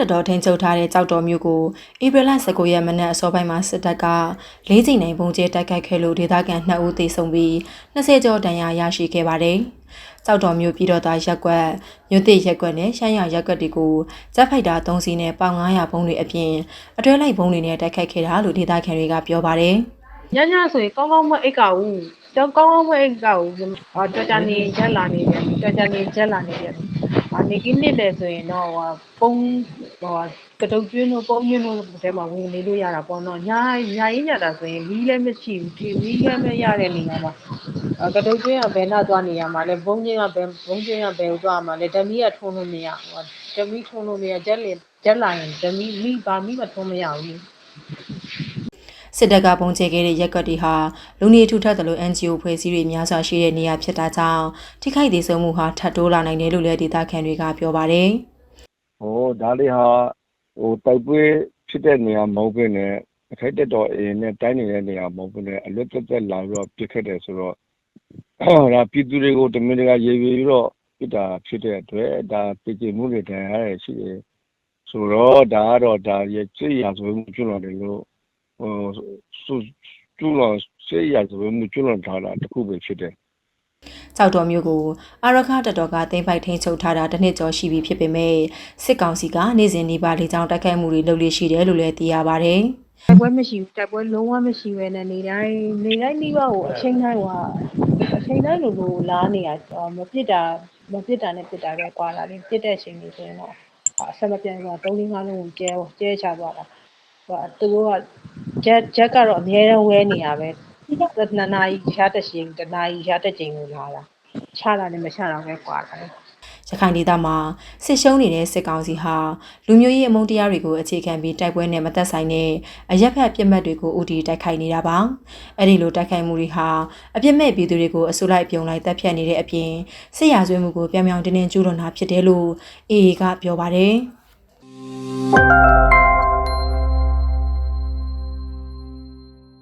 တတော်ထိန်ချုပ်ထားတဲ့ကြောက်တော်မျိုးကိုဧပြီလ19ရက်မနက်အစောပိုင်းမှာစစ်တပ်ကလေးချိန်နိုင်ပုံကျဲတိုက်ခိုက်ခဲ့လို့ဒေသခံ2ဦးသေဆုံးပြီး20ကျော်ဒဏ်ရာရရှိခဲ့ပါတယ်။ကြောက်တော်မျိုးပြည်တော်သားရက်ကွက်မြို့တိရက်ကွက်နဲ့ရှမ်းရရက်ကွက်တွေကိုဂျက်ဖိုက်တာ3စီးနဲ့ပေါင်900ဘုံတွေအပြင်အတွဲလိုက်ဘုံတွေနဲ့တိုက်ခိုက်ခဲ့တာလို့ဒေသခံတွေကပြောပါတယ်။ညညဆိုရင်ကောင်းကောင်းမအိတ်ကဘူး တော့ကောင်းကောင်းမအိတ်ကဘူးဟာတော်ကြနေချက်လာနေတယ်တော်ကြနေချက်လာနေတယ်ဟာနေကင်းနေတယ်ဆိုရင်တော့ဟိုပုံဟိုကတုတ်ကျွင်းတို့ပုံကျွင်းတို့တဲမှာဝင်နေလို့ရတာပေါ့နော်ညာညာရင်းညာတာဆိုရင်မီးလည်းမရှိဘူးဒီမီးလည်းမရတဲ့နေရာမှာကတုတ်ကျွင်းကဘယ်နှသွားနေရမှာလဲဘုံကျွင်းကဘယ်ဘုံကျွင်းကဘယ်သွားမှာလဲဓမီကထုံးလို့မရဟိုဓမီထုံးလို့မရချက်လေချက်လာရင်ဓမီမိပါမိမထုံးမရဘူး စစ်တပ်ကပုံချခဲ့တဲ့ရက်ကွက်တွေဟာလူနေထူထပ်တယ်လို့ NGO ဖွဲ့စည်းတွေများစွာရှိတဲ့နေရာဖြစ်တာကြောင့်ထိခိုက်ဒေဆုံးမှုဟာထပ်တိုးလာနိုင်တယ်လို့လည်းဒေသခံတွေကပြောပါတယ်ဟိုဒါလေးဟာဟိုတိုက်ပွဲဖြစ်တဲ့နေရာမဟုတ်ဘဲနဲ့အခိုက်တက်တော်အင်းနဲ့တိုင်းနေတဲ့နေရာမဟုတ်ဘဲနဲ့အလွတ်တက်တက်လာပြီးတော့ပြစ်ခတ်တယ်ဆိုတော့ဒါပြည်သူတွေကိုတမင်တကာရေရွေပြီးတော့ပြစ်တာဖြစ်တဲ့အတွက်ဒါပြည်ကျမှုတွေတန်ရရရှိတယ်ဆိုတော့ဒါကတော့ဒါရဲ့စိတ်ရာဇဝမှုကျွလွန်တယ်လို့ ဟိုကျွလွန်စိတ်ရာဇဝမှုကျွလွန်ထားတာတခုပဲဖြစ်တယ်။ကြောက်တော်မျိုးကိုအာရခတတော်ကတင်ပိုက်ထိန်ချုပ်ထားတာတစ်နှစ်ကျော်ရှိပြီဖြစ်ပေမဲ့စစ်ကောင်စီကနေ့စဉ်နေပါလေကြောင်းတိုက်ခိုက်မှုတွေလုပ်လို့ရှိတယ်လို့လည်းသိရပါတယ်။တိုက်ပွဲမရှိဘူးတိုက်ပွဲလုံးဝမရှိဘဲနဲ့နေတိုင်းနေတိုင်းနှိပါကိုအချိန်တိုင်းကအချိန်တိုင်းလိုလိုလာနေရမပြစ်တာမပြစ်တာနဲ့ပြစ်တာပဲကွာလာတယ်ပြစ်တဲ့အချိန်တွေဆိုရင်တော့အဆက်မပြတ်က3 4 5လုံးကိုကျဲကျဲချသွားတာဟို သူတို့ကဂျက်ဂျက်ကတော့အများရန်ဝဲနေရပဲနှစ်နာရီရှားတစ်ချိန်တစ်နာရီရှားတစ်ချိန်ကိုလာတာချတာနဲ့မချတာပဲကွာလာတယ်ရခိုင်ဒေသမှာစစ်ရှုံးနေတဲ့စစ်ကောင်စီဟာလူမျိုးရေးအမုန်းတရားတွေကိုအခြေခံပြီးတိုက်ပွဲနဲ့မသက်ဆိုင်တဲ့အရက်ဖက်ပြစ်မှတ်တွေကိုဥတီတိုက်ခိုက်နေတာပါ။အဲ့ဒီလိုတိုက်ခိုက်မှုတွေဟာအပြစ်မဲ့ပြည်သူတွေကိုအစိုးလိုက်ပြုံလိုက်တပ်ဖြတ်နေတဲ့အပြင်စစ်ရာဇဝတ်မှုကိုပြောင်ပြောင်တင်းတင်းကျူးလွန်တာဖြစ်တယ်လို့အေအေကပြောပါတယ်။